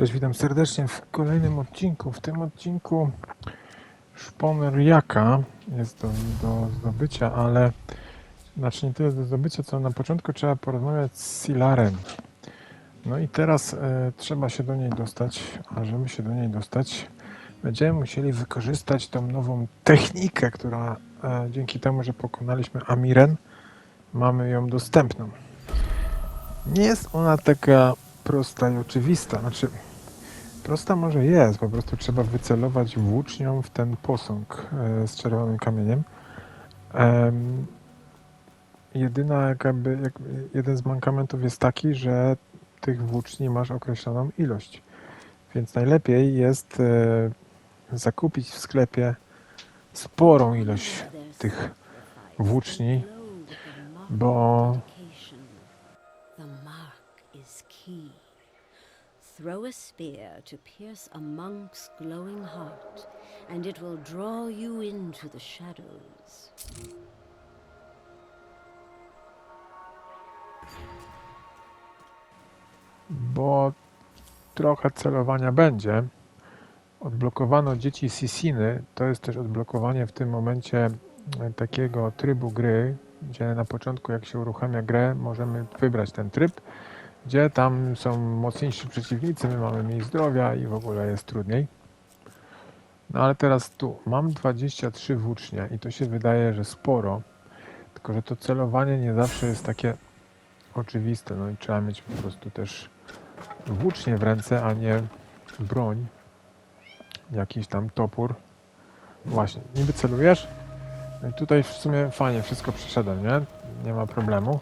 Cześć, witam serdecznie w kolejnym odcinku. W tym odcinku szponer jaka jest do, do zdobycia, ale znaczy nie tyle do zdobycia, co na początku trzeba porozmawiać z Silarem. No i teraz e, trzeba się do niej dostać, a żeby się do niej dostać, będziemy musieli wykorzystać tą nową technikę, która e, dzięki temu, że pokonaliśmy Amiren, mamy ją dostępną. Nie jest ona taka prosta i oczywista. Znaczy, prosta może jest, po prostu trzeba wycelować włócznią w ten posąg e, z czerwonym kamieniem. Em, jedyna jakby, jak, jeden z mankamentów jest taki, że tych włóczni masz określoną ilość. Więc najlepiej jest e, zakupić w sklepie sporą ilość tych włóczni, bo Throw a spear to pierce a monk's glowing heart, and it will draw you into the shadows. bo trochę celowania będzie. Odblokowano dzieci Sisiny. To jest też odblokowanie w tym momencie e, takiego trybu gry, gdzie na początku, jak się uruchamia grę, możemy wybrać ten tryb, gdzie tam są mocniejsi przeciwnicy, my mamy mniej zdrowia i w ogóle jest trudniej. No ale teraz tu mam 23 włócznie i to się wydaje, że sporo, tylko że to celowanie nie zawsze jest takie oczywiste. No i trzeba mieć po prostu też włócznie w ręce, a nie broń. Jakiś tam topór. Właśnie, niby celujesz. No i tutaj w sumie fajnie wszystko przeszedłem, nie? Nie ma problemu.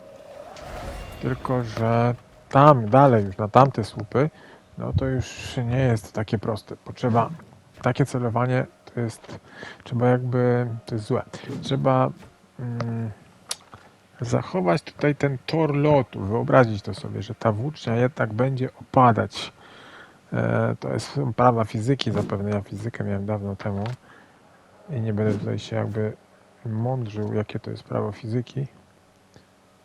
Tylko, że tam dalej już na tamte słupy, no to już nie jest takie proste. Potrzeba takie celowanie to jest trzeba jakby to jest złe. Trzeba mm, zachować tutaj ten tor lotu, wyobrazić to sobie, że ta włócznia jednak będzie opadać. E, to jest prawa fizyki zapewne, ja fizykę miałem dawno temu i nie będę tutaj się jakby mądrzył, jakie to jest prawo fizyki.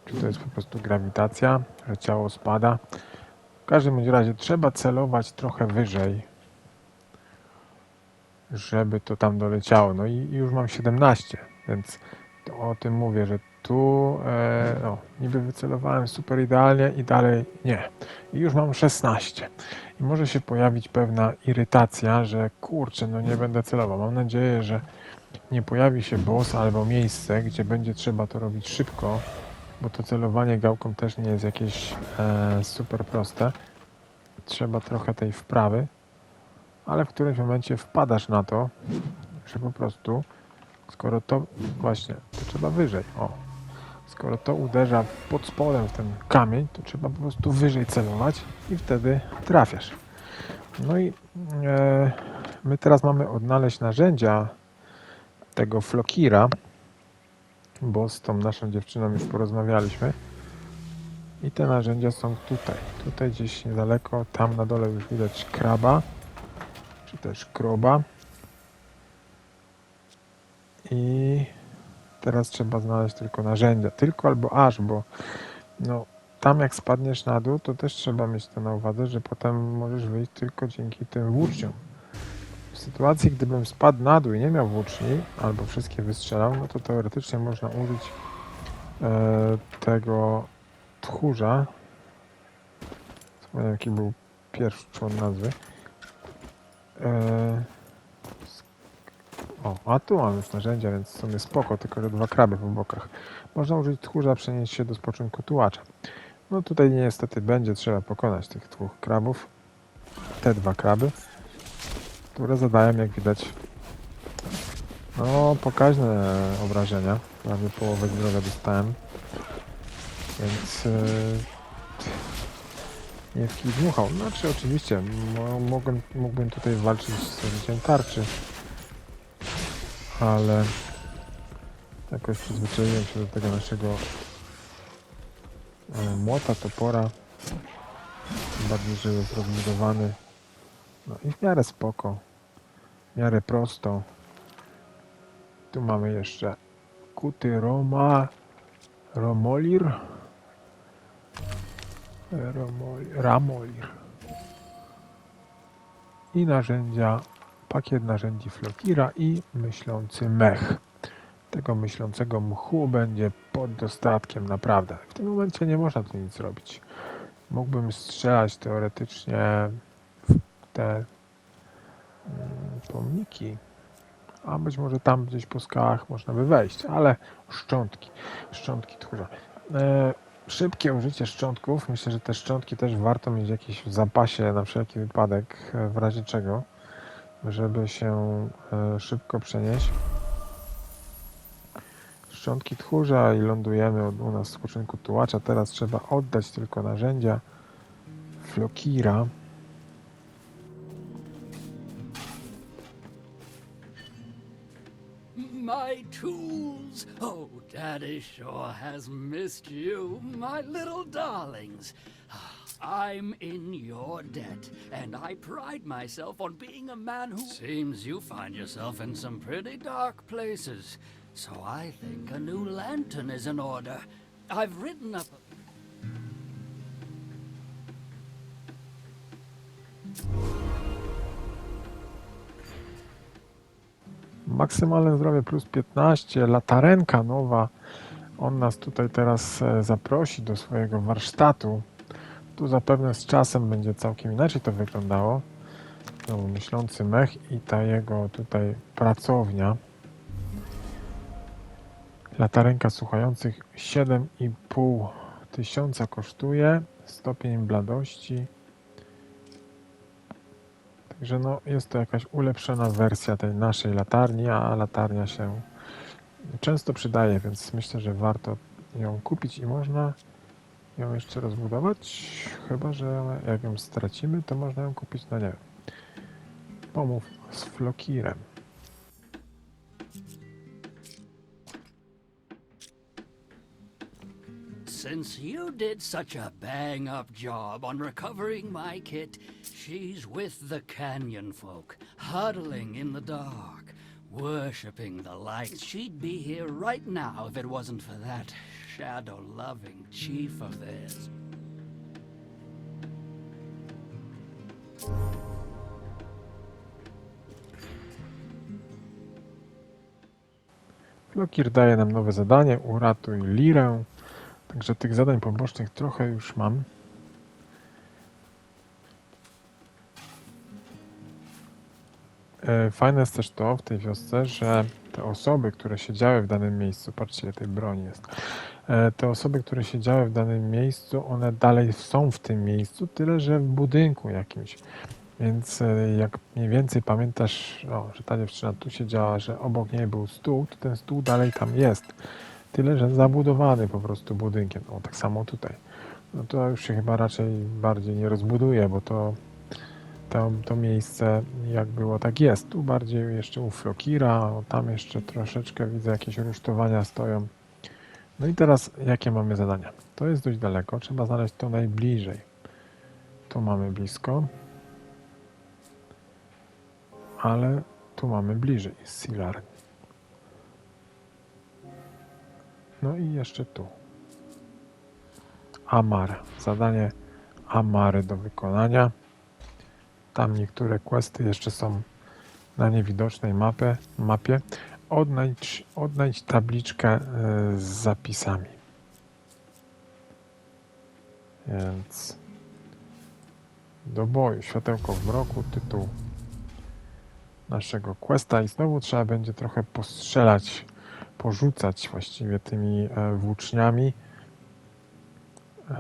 Czy to jest po prostu grawitacja, że ciało spada. W każdym razie trzeba celować trochę wyżej, żeby to tam doleciało. No i już mam 17, więc o tym mówię, że tu e, no, niby wycelowałem super idealnie i dalej nie. I już mam 16. I może się pojawić pewna irytacja, że kurczę, no nie będę celował. Mam nadzieję, że nie pojawi się boss albo miejsce, gdzie będzie trzeba to robić szybko, bo to celowanie gałką też nie jest jakieś e, super proste. Trzeba trochę tej wprawy, ale w którymś momencie wpadasz na to, że po prostu skoro to właśnie, to trzeba wyżej. O. Skoro to uderza pod spodem w ten kamień, to trzeba po prostu wyżej celować i wtedy trafiasz. No i e, my teraz mamy odnaleźć narzędzia tego Flokira, bo z tą naszą dziewczyną już porozmawialiśmy. I te narzędzia są tutaj. Tutaj gdzieś niedaleko, tam na dole już widać kraba, czy też kroba. I teraz trzeba znaleźć tylko narzędzia. Tylko albo aż, bo no, tam jak spadniesz na dół, to też trzeba mieć to na uwadze, że potem możesz wyjść tylko dzięki tym włóczniom. W sytuacji, gdybym spadł na dół i nie miał włóczni, albo wszystkie wystrzelał, no to teoretycznie można użyć e, tego tchórza. Zapomniałem, jaki był pierwszy człon nazwy. E, o, a tu mamy już narzędzia, więc w sumie spoko, tylko że dwa kraby po bokach. Można użyć tchórza, przenieść się do spoczynku tułacza. No tutaj niestety będzie trzeba pokonać tych dwóch krabów. Te dwa kraby, które zadają, jak widać, no pokaźne obrażenia. Prawie połowę zdrowia dostałem. Więc yy, nie w kij dmuchał. Znaczy oczywiście, mo- mogłem, mógłbym tutaj walczyć z użyciem tarczy ale jakoś przyzwyczaiłem się do tego naszego e, młota, topora. Bardziej, że jest. No i w miarę spoko. W miarę prosto. Tu mamy jeszcze kuty Roma. Romolir. Romolir. Ramolir. i narzędzia, pakiet narzędzi Flokira i myślący mech. Tego myślącego mchu będzie pod dostatkiem, naprawdę. W tym momencie nie można tu nic robić. Mógłbym strzelać teoretycznie te mm, pomniki, a być może tam gdzieś po skałach można by wejść, ale szczątki, szczątki tchórza. E, szybkie użycie szczątków, myślę, że te szczątki też warto mieć jakieś w zapasie na wszelki wypadek, e, w razie czego, żeby się e, szybko przenieść. Szczątki tchórza i lądujemy u nas w spoczynku tułacza. Teraz trzeba oddać tylko narzędzia Flokira. Oh, Daddy sure has missed you, my little darlings. I'm in your debt, and I pride myself on being a man who. Seems you find yourself in some pretty dark places, so I think a new lantern is in order. I've written up. Maksymalne zdrowie plus 15, latarenka nowa. On nas tutaj teraz e, zaprosi do swojego warsztatu. Tu zapewne z czasem będzie całkiem inaczej to wyglądało. Znowu myślący mech i ta jego tutaj pracownia. Latarenka słuchających 7,5 tysiąca kosztuje. Stopień bladości. Także no, jest to jakaś ulepszona wersja tej naszej latarni, a latarnia się często przydaje, więc myślę, że warto ją kupić i można ją jeszcze rozbudować. Chyba, że jak ją stracimy, to można ją kupić, no nie. Pomów z Flokirem. Since you did such a bang up job on recovering my kit, she's with the canyon folk, huddling in the dark, worshipping the light. She'd be here right now if it wasn't for that shadow loving chief of theirs. Flokir daje nam nowe zadanie, uratuj Lirę. Także tych zadań pobocznych trochę już mam. Fajne jest też to w tej wiosce, że te osoby, które siedziały w danym miejscu, patrzcie, ile tej broni jest. E, Te osoby, które siedziały w danym miejscu, one dalej są w tym miejscu, tyle że w budynku jakimś. Więc e, jak mniej więcej pamiętasz, że ta dziewczyna tu siedziała, że obok niej był stół, to ten stół dalej tam jest. Tyle, że zabudowany po prostu budynkiem. O, tak samo tutaj. No to już się chyba raczej bardziej nie rozbuduje, bo to, to, to miejsce jak było, tak jest. Tu bardziej jeszcze u Flokira, tam jeszcze troszeczkę widzę jakieś rusztowania stoją. No i teraz jakie mamy zadania? To jest dość daleko, trzeba znaleźć to najbliżej. Tu mamy blisko. Ale tu mamy bliżej Silar. No i jeszcze tu. Amar. Zadanie Amary do wykonania. Tam niektóre questy jeszcze są na niewidocznej mapie. mapie. Odnajdź, odnajdź tabliczkę e, z zapisami. Więc do boju. Światełko w mroku. Tytuł naszego questa i znowu trzeba będzie trochę postrzelać, porzucać właściwie tymi e, włóczniami e,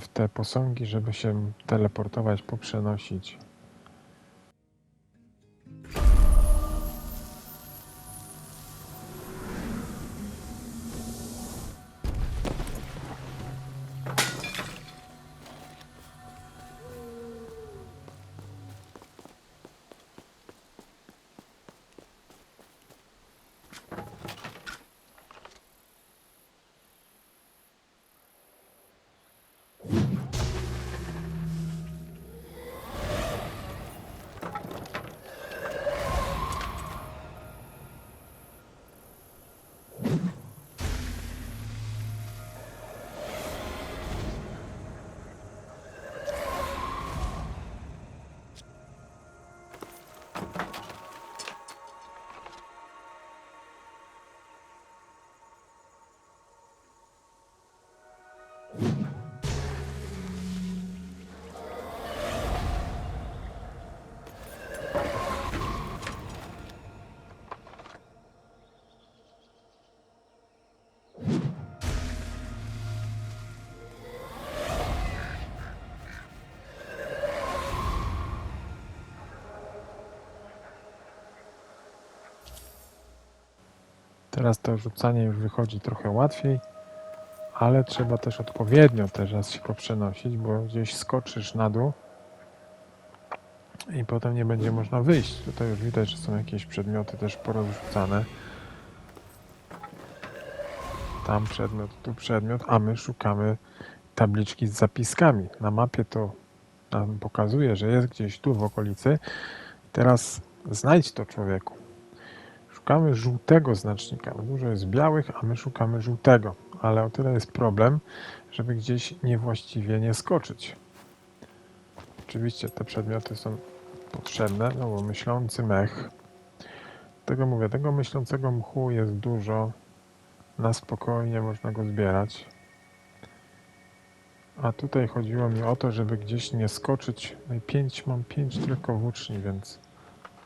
w te posągi, żeby się teleportować, poprzenosić. Teraz to rzucanie już wychodzi trochę łatwiej ale trzeba też odpowiednio teraz się poprzenosić, bo gdzieś skoczysz na dół i potem nie będzie można wyjść. Tutaj już widać, że są jakieś przedmioty też porozrzucane. Tam przedmiot, tu przedmiot, a my szukamy tabliczki z zapiskami. Na mapie to nam pokazuje, że jest gdzieś tu w okolicy. Teraz znajdź to człowieku. Szukamy żółtego znacznika. Dużo jest białych, a my szukamy żółtego. Ale o tyle jest problem, żeby gdzieś niewłaściwie nie skoczyć. Oczywiście te przedmioty są potrzebne, no bo myślący mech. Tego mówię, tego myślącego mchu jest dużo. Na spokojnie można go zbierać. A tutaj chodziło mi o to, żeby gdzieś nie skoczyć. No i pięć, mam pięć tylko włóczni, więc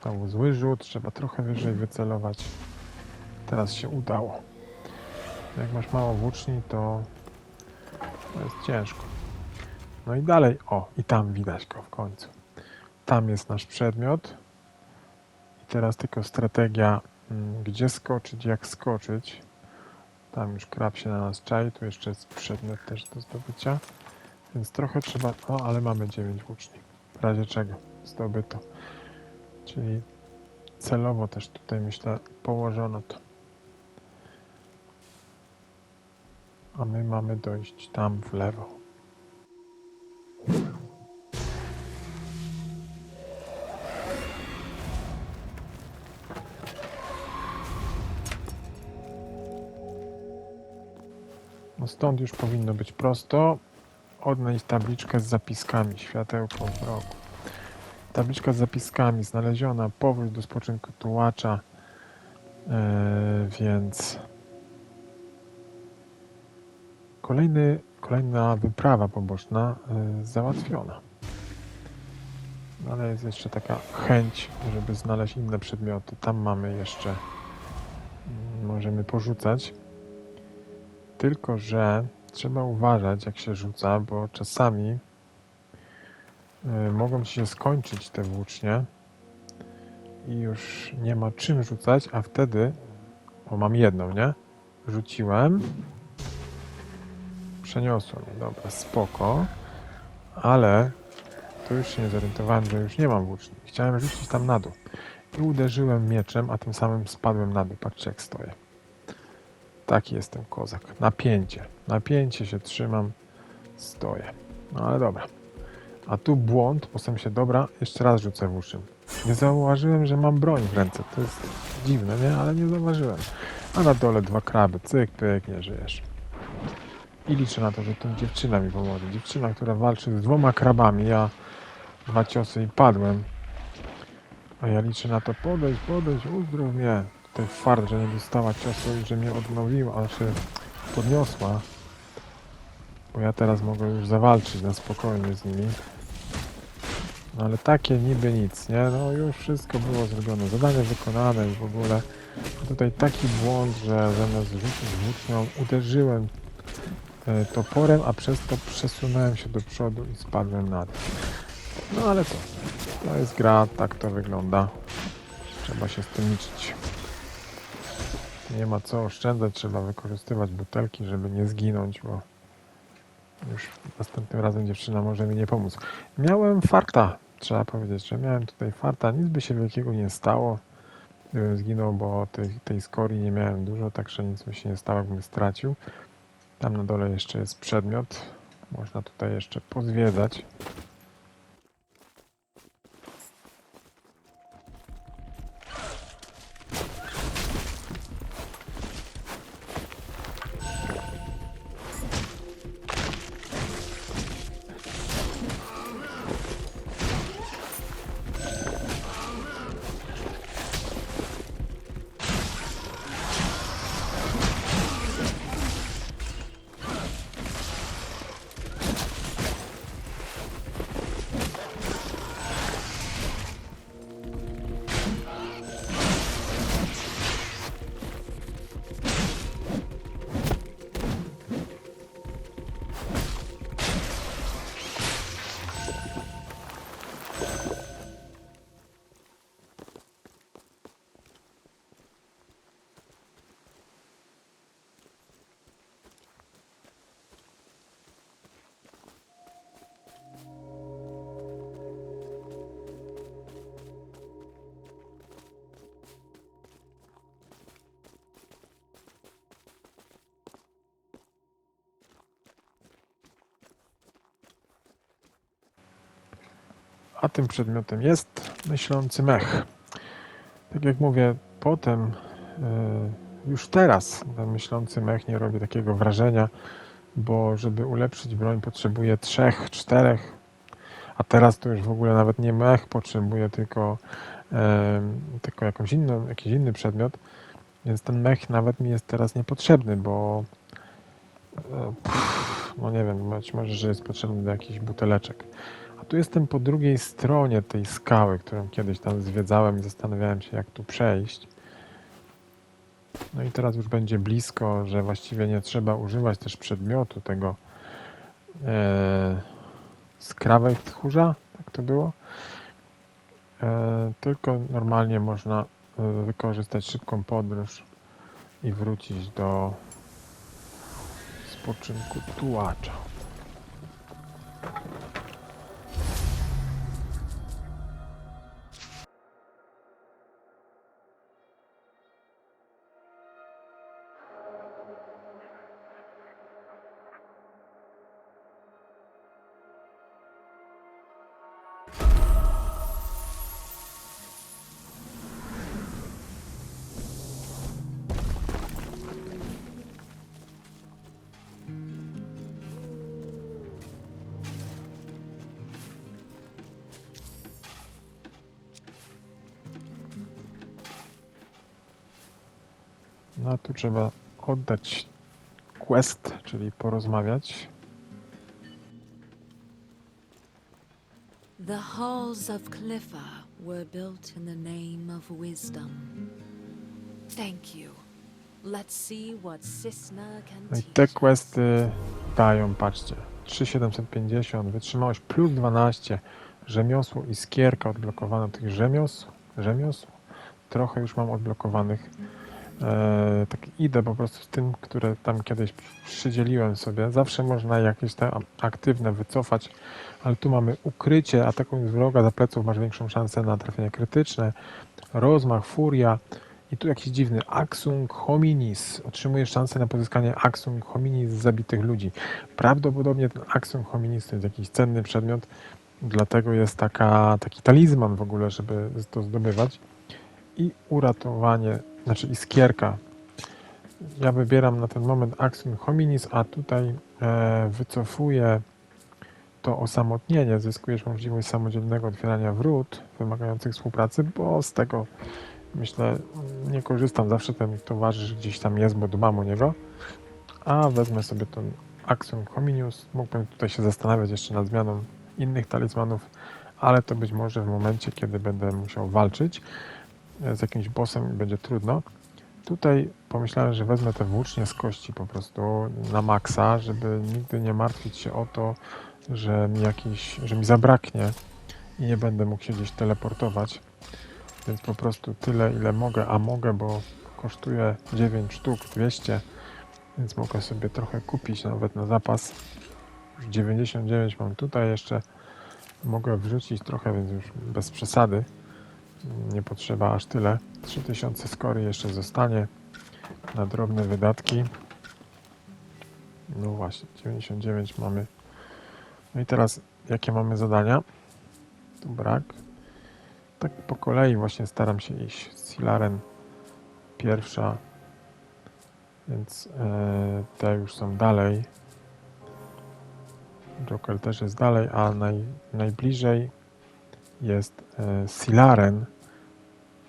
to był zły rzut. Trzeba trochę wyżej wycelować. Teraz się udało. Jak masz mało włóczni, to, jest ciężko. No i dalej, o, i tam widać go w końcu. Tam jest nasz przedmiot. I teraz tylko strategia, mm, gdzie skoczyć, jak skoczyć. Tam już krab się na nas czai, tu jeszcze jest przedmiot też do zdobycia. Więc trochę trzeba, o, ale mamy 9 włóczni. W razie czego zdobyto. Czyli celowo też tutaj myślę położono to. A my mamy dojść tam w lewo. No stąd już powinno być prosto. Odnaleźć tabliczkę z zapiskami. Światełko w rogu. Tabliczka z zapiskami znaleziona. Powrót do spoczynku tułacza. Eee, więc kolejny, kolejna wyprawa poboczna e, załatwiona. No, Ale jest jeszcze taka chęć, żeby znaleźć inne przedmioty. Tam mamy jeszcze, mm, możemy porzucać. Tylko, że trzeba uważać, jak się rzuca, bo czasami y, mogą się skończyć te włócznie i już nie ma czym rzucać, a wtedy, o mam jedną, nie? Rzuciłem, przeniosłem, dobra, spoko, ale tu już się nie zorientowałem, że już nie mam włóczni. Chciałem rzucić tam na dół i uderzyłem mieczem, a tym samym spadłem na dół. Patrzcie, jak stoję. Taki jestem kozak. Napięcie. Napięcie się trzymam. Stoję. No ale dobra. A tu błąd. Postaram się, dobra, jeszcze raz rzucę włóczym. Nie zauważyłem, że mam broń w ręce. To jest dziwne, nie? Ale nie zauważyłem. A na dole dwa kraby. Cyk, pyk, nie żyjesz. I liczę na to, że to dziewczyna mi pomoże. Dziewczyna, która walczy z dwoma krabami. Ja dwa ciosy i padłem. A ja liczę na to, podejdź, podejdź, uzdrów mnie. Ten fart, że nie dostała ciosu i że mnie odnowiła, a się podniosła. Bo ja teraz mogę już zawalczyć na spokojnie z nimi. No ale takie niby nic, nie? No już wszystko było zrobione, zadanie wykonane i w ogóle. Tutaj taki błąd, że zamiast rzucić włócznią, uderzyłem toporem, a przez to przesunąłem się do przodu i spadłem na dół. No ale co? To jest gra, tak to wygląda. Trzeba się z tym liczyć. Nie ma co oszczędzać, trzeba wykorzystywać butelki, żeby nie zginąć, bo już następnym razem dziewczyna może mi nie pomóc. Miałem farta, trzeba powiedzieć, że miałem tutaj farta, nic by się wielkiego nie stało, gdybym zginął, bo tej, tej nie miałem dużo, także nic by się nie stało, jakbym stracił. Tam na dole jeszcze jest przedmiot, można tutaj jeszcze pozwiedzać. A tym przedmiotem jest myślący mech. Tak jak mówię, potem e, już teraz ten myślący mech nie robi takiego wrażenia, bo żeby ulepszyć broń potrzebuje trzech, czterech, a teraz to już w ogóle nawet nie mech potrzebuje, tylko, e, tylko jakąś inną, jakiś inny przedmiot, więc ten mech nawet mi jest teraz niepotrzebny, bo e, no nie wiem, być może, że jest potrzebny do jakichś buteleczek. Tu jestem po drugiej stronie tej skały, którą kiedyś tam zwiedzałem i zastanawiałem się, jak tu przejść. No i teraz już będzie blisko, że właściwie nie trzeba używać też przedmiotu tego e, skrawek tchórza, tak to było. E, tylko normalnie można e, wykorzystać szybką podróż i wrócić do spoczynku tułacza. No tu trzeba oddać quest, czyli porozmawiać. The halls of Cliffa were built in the name of wisdom. Thank you. Let's see what Cisna can No i teach te us. questy dają, patrzcie, 3750, wytrzymałość plus 12, rzemiosło i skierka odblokowano tych rzemiosł, rzemiosł. Trochę już mam odblokowanych. E, tak idę po prostu z tym, które tam kiedyś przydzieliłem sobie. Zawsze można jakieś te aktywne wycofać, ale tu mamy ukrycie, atakując wroga za pleców masz większą szansę na trafienie krytyczne, rozmach, furia i tu jakiś dziwny Axung Hominis. Otrzymujesz szansę na pozyskanie Axung Hominis z zabitych ludzi. Prawdopodobnie ten Axung Hominis to jest jakiś cenny przedmiot, dlatego jest taka, taki talizman w ogóle, żeby to zdobywać. I uratowanie, znaczy iskierka. Ja wybieram na ten moment Axung Hominis, a tutaj e, wycofuję to osamotnienie. Zyskujesz możliwość samodzielnego otwierania wrót wymagających współpracy, bo z tego myślę, nie korzystam. Zawsze ten towarzysz gdzieś tam jest, bo dbam o niego. A wezmę sobie ten Axum Hominius. Mógłbym tutaj się zastanawiać jeszcze nad zmianą innych talizmanów, ale to być może w momencie, kiedy będę musiał walczyć z jakimś bossem i będzie trudno. Tutaj pomyślałem, że wezmę te włócznie z kości po prostu na maksa, żeby nigdy nie martwić się o to, że mi jakiś, że mi zabraknie i nie będę mógł się gdzieś teleportować. Więc po prostu tyle, ile mogę, a mogę, bo kosztuje 9 sztuk, 200, więc mogę sobie trochę kupić nawet na zapas. Już 99 mam tutaj jeszcze. Mogę wrzucić trochę, więc już bez przesady. Nie potrzeba aż tyle. 3000 skory jeszcze zostanie na drobne wydatki. No właśnie, 99 mamy. No i teraz jakie mamy zadania? Tu brak. Tak po kolei właśnie staram się iść. Silaren pierwsza, więc e, te już są dalej. Joker też jest dalej, a naj, najbliżej jest e, Silaren,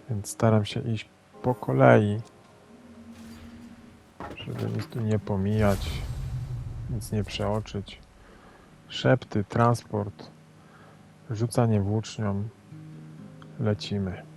więc staram się iść po kolei, żeby nic tu nie pomijać, nic nie przeoczyć. Szepty, transport, rzucanie włócznią, lecimy.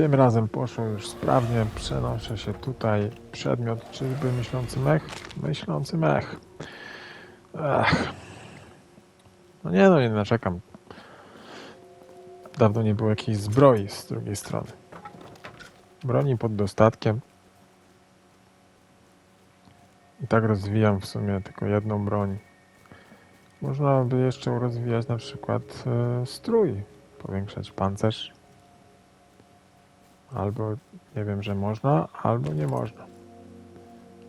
Tym razem poszło już sprawnie. Przenoszę się tutaj. Przedmiot, czyżby myślący mech? Myślący mech. Ech. No nie no, nie narzekam. Dawno nie było jakiejś zbroi z drugiej strony. Broni pod dostatkiem. I tak rozwijam w sumie tylko jedną broń. Można by jeszcze rozwijać na przykład e, strój, powiększać pancerz. Albo nie wiem, że można, albo nie można.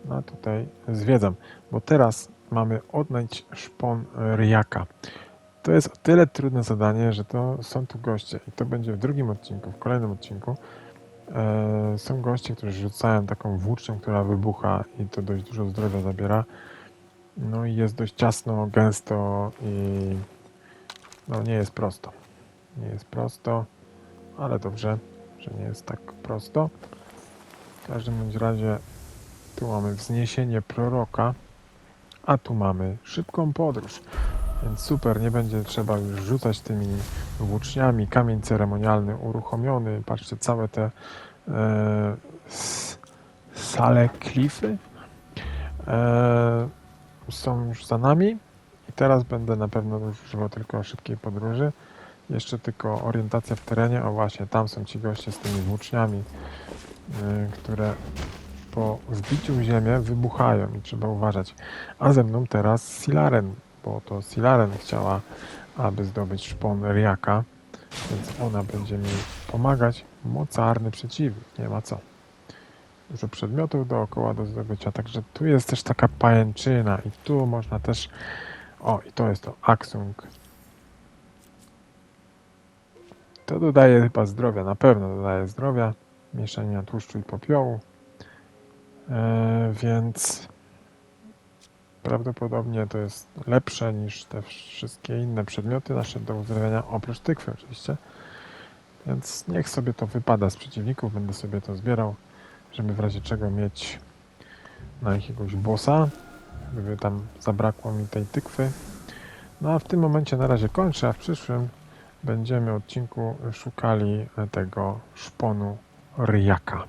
No tutaj zwiedzam, bo teraz mamy odnaleźć szpon ryjaka. To jest o tyle trudne zadanie, że to są tu goście i to będzie w drugim odcinku, w kolejnym odcinku. E, są goście, którzy rzucają taką włócznią, która wybucha i to dość dużo zdrowia zabiera. No i jest dość ciasno, gęsto i no nie jest prosto. Nie jest prosto, ale dobrze, że nie jest tak prosto. W każdym bądź razie tu mamy wzniesienie proroka, a tu mamy szybką podróż. Więc super, nie będzie trzeba już rzucać tymi włóczniami. Kamień ceremonialny uruchomiony. Patrzcie, całe te e, sale klify e, są już za nami. I teraz będę na pewno używał tylko szybkiej podróży. Jeszcze tylko orientacja w terenie. O właśnie, tam są ci goście z tymi włóczniami, e, które po wbiciu w ziemię wybuchają i trzeba uważać. A ze mną teraz Silaren, bo to Silaren chciała, aby zdobyć szpon Riaka, więc ona będzie mi pomagać. Mocarny przeciwnik, nie ma co. Dużo przedmiotów dookoła do zdobycia, także tu jest też taka pajęczyna i tu można też... O, i to jest to Aksung. To dodaje chyba zdrowia, na pewno dodaje zdrowia. Mieszania tłuszczu i popiołu. E, więc prawdopodobnie to jest lepsze niż te wszystkie inne przedmioty nasze do uzdrawiania, oprócz tykwy oczywiście. Więc niech sobie to wypada z przeciwników, będę sobie to zbierał, żeby w razie czego mieć na jakiegoś bossa, gdyby tam zabrakło mi tej tykwy. No a w tym momencie na razie kończę, a w przyszłym będziemy odcinku szukali tego szponu ryjaka.